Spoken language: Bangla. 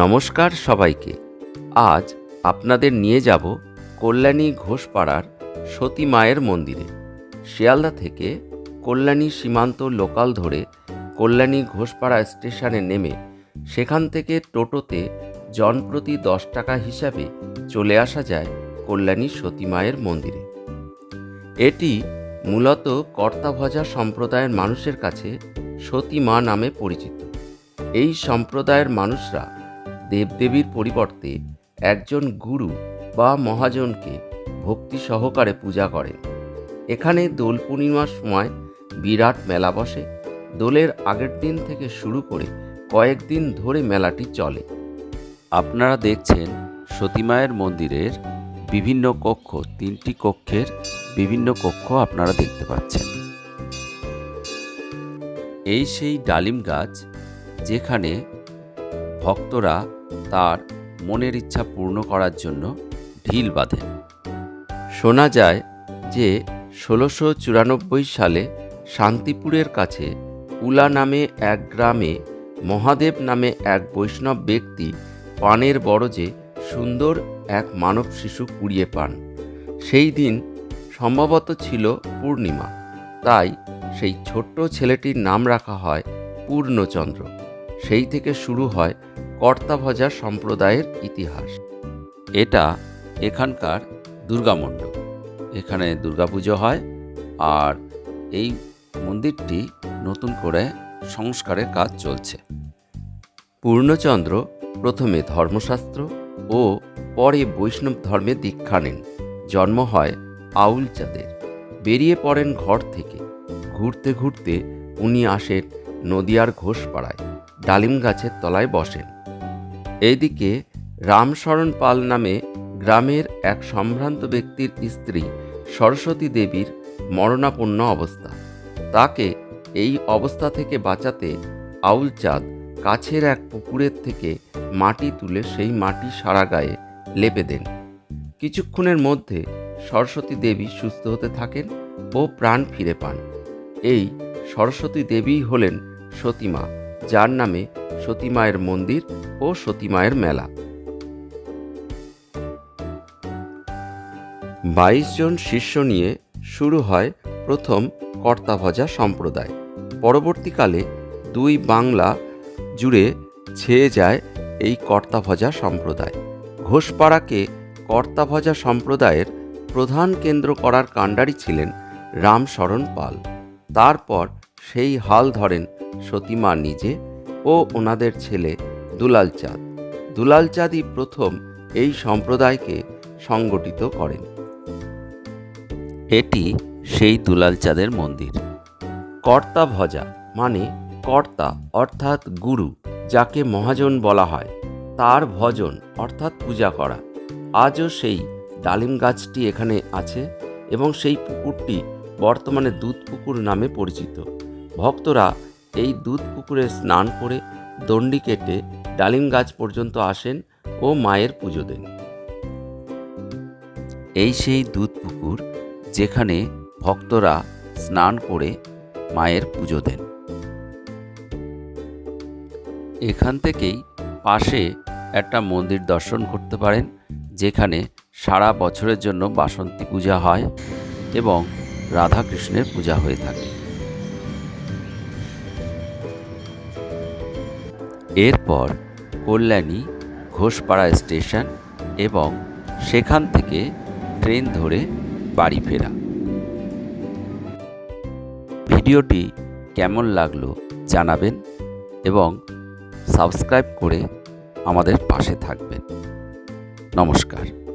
নমস্কার সবাইকে। আজ আপনাদের নিয়ে যাব কল্যাণী ঘোষপাড়ার সতী মায়ের মন্দিরে। শিয়ালদা থেকে কল্যাণী সীমান্ত লোকাল ধরে কল্যাণী ঘোষপাড়া স্টেশনে নেমে সেখান থেকে টোটোতে জনপ্রতি দশ টাকা হিসাবে চলে আসা যায় কল্যাণী সতী মায়ের মন্দিরে। এটি মূলত কর্তাভজা সম্প্রদায়ের মানুষের কাছে সতী মা নামে পরিচিত। এই সম্প্রদায়ের মানুষরা দেবদেবীর পরিবর্তে একজন গুরু বা মহাজনকে ভক্তি সহকারে পূজা করেন এখানে দোল পূর্ণিমার সময় বিরাট মেলা বসে। দোলের আগের দিন থেকে শুরু করে কয়েকদিন ধরে মেলাটি চলে। আপনারা দেখছেন সতীমায়ের মন্দিরের বিভিন্ন কক্ষ, তিনটি কক্ষের বিভিন্ন কক্ষ আপনারা দেখতে পাচ্ছেন। এই সেই ডালিম গাছ যেখানে ভক্তরা তার মনের ইচ্ছা পূর্ণ করার জন্য ঢিল বাঁধেন। শোনা যায় যে ষোলোশো চুরানব্বই সালে শান্তিপুরের কাছে উলা নামে এক গ্রামে মহাদেব নামে এক বৈষ্ণব ব্যক্তি পানের বড়জে সুন্দর এক মানব শিশু কুড়িয়ে পান। সেই দিন সম্ভবত ছিল পূর্ণিমা, তাই সেই ছোট্ট ছেলেটির নাম রাখা হয় পূর্ণচন্দ্র। সেই থেকে শুরু হয় কর্তাভজা সম্প্রদায়ের ইতিহাস। এটা এখানকার দুর্গামণ্ডপ এখানে দুর্গাপুজো হয় আর এই মন্দিরটি নতুন করে সংস্কারের কাজ চলছে। পূর্ণচন্দ্র প্রথমে ধর্মশাস্ত্র ও পরে বৈষ্ণব ধর্মে দীক্ষা নেন। জন্ম হয় আউল চাঁদের বেরিয়ে পড়েন ঘর থেকে। ঘুরতে ঘুরতে উনি আসেন নদিয়ার ঘোষপাড়ায়। ডালিম গাছের তলায় বসেন এইদিকে রামশরণ পাল নামে গ্রামের এক সম্ভ্রান্ত ব্যক্তির স্ত্রী সরস্বতী দেবীর মরণাপন্ন অবস্থা। তাকে এই অবস্থা থেকে বাঁচাতে আউল চাঁদ কাছের এক পুকুরের থেকে মাটি তুলে সেই মাটি সারা গায়ে লেপে দেন। কিছুক্ষণের মধ্যে সরস্বতী দেবী সুস্থ হতে থাকেন ও প্রাণ ফিরে পান। এই সরস্বতী দেবী হলেন সতীমা। যার নামে সতীমায়ের মন্দির ও সতীমায়ের মেলা। বাইশ জন শিষ্য নিয়ে শুরু হয় প্রথম কর্তাভজা সম্প্রদায়। পরবর্তীকালে দুই বাংলা জুড়ে ছেয়ে যায় এই কর্তাভজা সম্প্রদায়। ঘোষপাড়াকে কর্তাভজা সম্প্রদায়ের প্রধান কেন্দ্র করার কাণ্ডারি ছিলেন রামশরণ পাল। তারপর সেই হাল ধরেন সতীমা নিজে ও ওনাদের ছেলে দুলাল চাঁদ দুলাল চাঁদই প্রথম এই সম্প্রদায়কে সংগঠিত করেন। এটি সেই দুলাল চাঁদের মন্দির। কর্তা ভজা মানে কর্তা অর্থাৎ গুরু, যাকে মহাজন বলা হয়। তার ভজন অর্থাৎ পূজা করা। আজও সেই ডালিম গাছটি এখানে আছে এবং সেই পুকুরটি বর্তমানে দুধ পুকুর নামে পরিচিত। ভক্তরা এই দুধ পুকুরে স্নান করে দণ্ডি কেটে ডালিম গাছ পর্যন্ত আসেন ও মায়ের পুজো দেন। এই সেই দুধ পুকুর যেখানে ভক্তরা স্নান করে মায়ের পুজো দেন। এখান থেকেই পাশে একটা মন্দির দর্শন করতে পারেন, যেখানে সারা বছরের জন্য বাসন্তী পূজা হয় এবং রাধাকৃষ্ণের পূজা হয়ে থাকে। এরপর কল্যাণী ঘোষপাড়া স্টেশন এবং সেখান থেকে ট্রেন ধরে বাড়ি ফেরা। ভিডিওটি কেমন লাগল জানাবেন এবং সাবস্ক্রাইব করে আমাদের পাশে থাকবেন। নমস্কার।